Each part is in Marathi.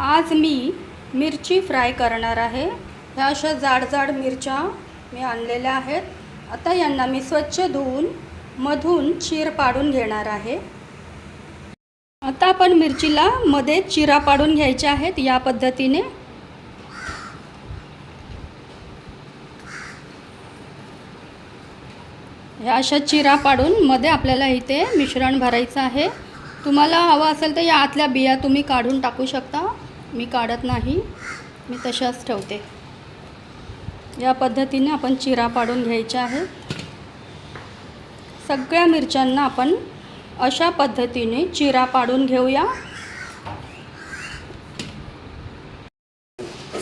आज मी मिरची फ्राय करणार आहे. ह्या अशा जाड जाड मिरच्या मी आणलेल्या आहेत. आता यांना मी स्वच्छ धुवून मधून चीर पाडून घेणार आहे. आता आपण मिरचीला मध्ये चिरा पाडून घ्यायच्या आहेत या पद्धतीने. ह्या अशा चिरा पाडून मध्ये आपल्याला इथे मिश्रण भरायचं आहे. तुम्हाला हवं असेल तर या आतल्या बिया तुम्ही काढून टाकू शकता. मी काढत नाही मी तशाच ठेवते. या पद्धतीने आपण चिरा पाडून घ्यायच्या आहे सगळ्या मिरच्यांना आपण अशा पद्धतीने चिरा पाडून घेऊया.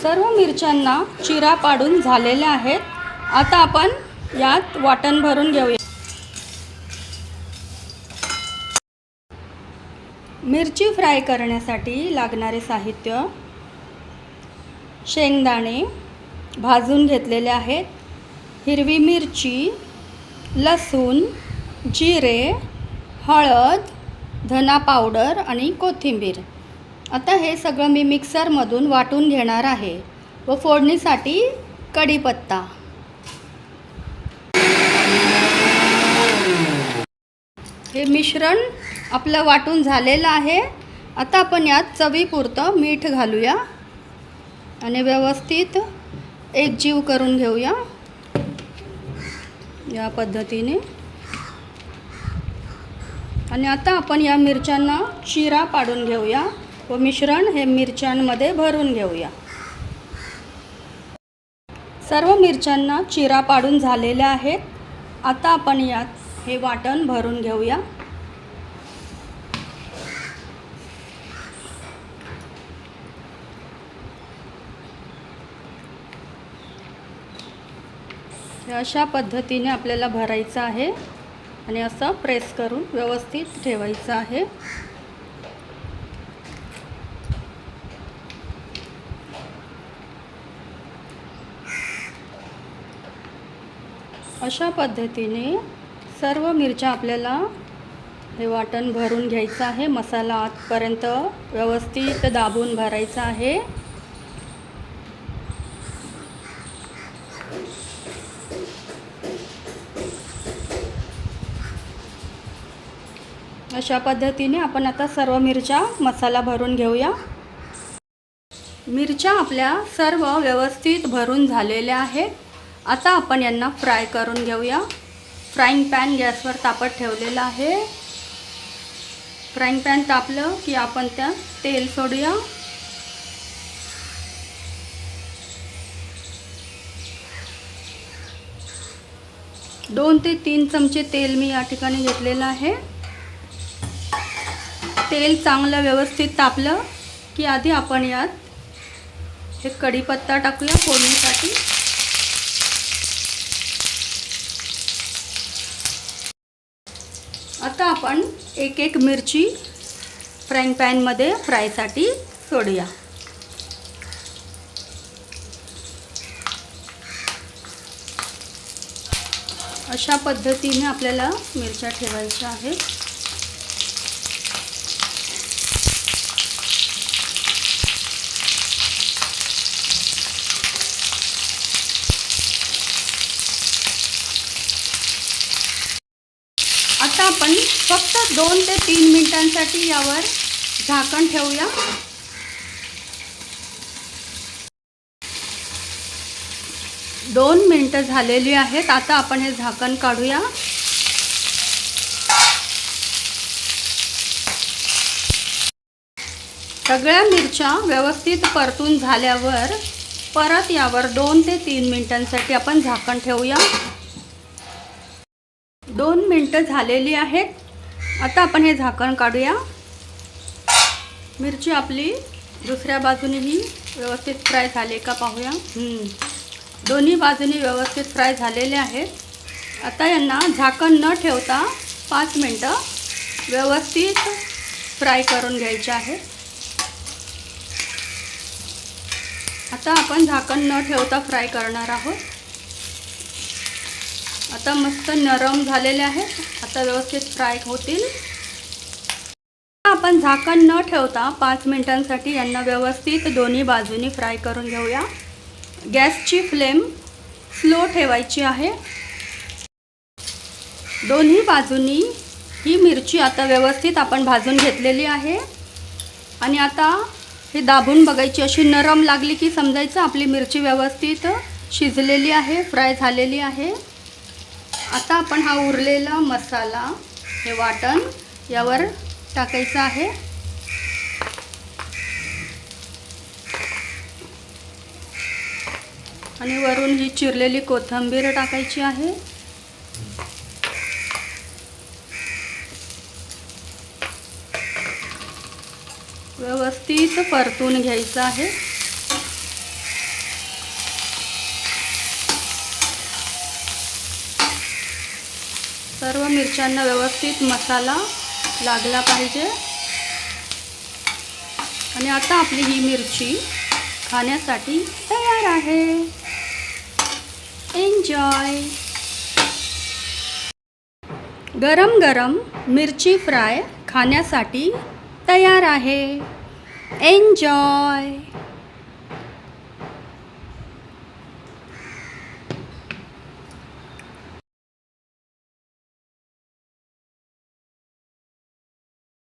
सर्व मिरच्यांना चिरा पाडून झालेल्या आहेत. आता आपण यात वाटण भरून घेऊया. मिरची फ्राय करण्यासाठी लागणारे साहित्य शेंगदाणे भाजून घेतलेले आहेत. हिरवी मिरची लसूण जिरे हळद धना पावडर आणि कोथिंबीर. आता हे सगळं मी मिक्सरमधून वाटून घेणार आहे व फोडणीसाठी कढीपत्ता. हे मिश्रण आपलं वाटून झालेलं आहे. आता आपण यात चवीपुरतं मीठ घालूया. आणि व्यवस्थित एकजीव करून घेऊया. या पद्धतीने. आणि आता आपण या मिरच्यांना चिरा पाडून घेऊया व मिश्रण हे मिरच्यांमध्ये भरून घेऊया. सर्व मिरच्यांना चिरा पाडून झालेल्या आहेत. आता आपण यात हे वाटण भरून घेऊया. हे अशा पद्धतीने आपल्याला भरायचं आहे आणि असं प्रेस करून व्यवस्थित ठेवायचं आहे. अशा पद्धतीने सर्व मिरच्या आपल्याला हे वाटण भरून घ्यायचं आहे. मसाला आतपर्यंत व्यवस्थित दाबून भरायचा आहे. अशा पद्धतीने आपण आता सर्व मिरच्या मसाला भरून घेऊया. मिरच्या आपल्या सर्व व्यवस्थित भरून झालेल्या आहेत. आता आपण यांना फ्राय करून घेऊया. फ्राईंग पॅन गॅसवर तापत ठेवलेलं आहे. फ्राईंग पॅन तापलं की आपण त्यात तेल सोडूया. दोन ते तीन चमचे तेल मी या ठिकाणी घेतलेलं आहे. तेल चांगलं व्यवस्थित तापलं की आधी आपण यात हे कढीपत्ता टाकूया फोडणीसाठी. आता आपण एक एक मिरची फ्राईंग पॅनमध्ये फ्रायसाठी सोडूया. अशा पद्धतीने आपल्याला मिरच्या ठेवायच्या आहेत आता आपण फक्त दोन ते तीन मिनिटांसाठी यावर झाकण ठेवूया. दोन मिनटं झालेली आहेत. आता आपण हे झाकण काढूया. सगळ्या मिरच्या व्यवस्थित परतून झाल्यावर परत यावर दोन ते तीन मिनिटांसाठी आपण झाकण ठेवूया. दोन मिनटं झालेली आहेत. आता आपण हे झाकण काढूया. मिरची आपली दुसऱ्या बाजूनेही व्यवस्थित फ्राय झाले का पाहूया. दोन्ही बाजूनी व्यवस्थित फ्राय झालेले आहेत. आता यांना झाकण न ठेवता पाच मिनटं व्यवस्थित फ्राय करून घ्यायचे आहे. आता आपण झाकण न ठेवता फ्राय करणार आहोत. आता मस्त नरम झालेले आहेत आता व्यवस्थित फ्राय होतील. आपण झाकण न ठेवता पाच मिनिटांसाठी यांना व्यवस्थित दोन्ही बाजूनी फ्राय करून घेऊया. गॅसची फ्लेम स्लो ठेवायची आहे. दोन्ही बाजूनी ही मिरची आता व्यवस्थित आपण भाजून घेतलेली आहे. आणि आता हे दाबून बघायची अशी नरम लागली की समजायचं आपली मिरची व्यवस्थित शिजलेली आहे फ्राय झालेली आहे. आता आपण हा उरलेला मसाला हे वाटण यावर टाकायचं आहे. आणि वरून ही चिरलेली कोथिंबीर टाकायची आहे. व्यवस्थित परतून घ्यायचं आहे. सर्व मिरच्यांना व्यवस्थित मसाला लागला पाहिजे. आणि आता आपली ही मिरची खाण्यासाठी तयार आहे. एन्जॉय गरम गरम मिरची फ्राय खाण्यासाठी तयार आहे. एन्जॉय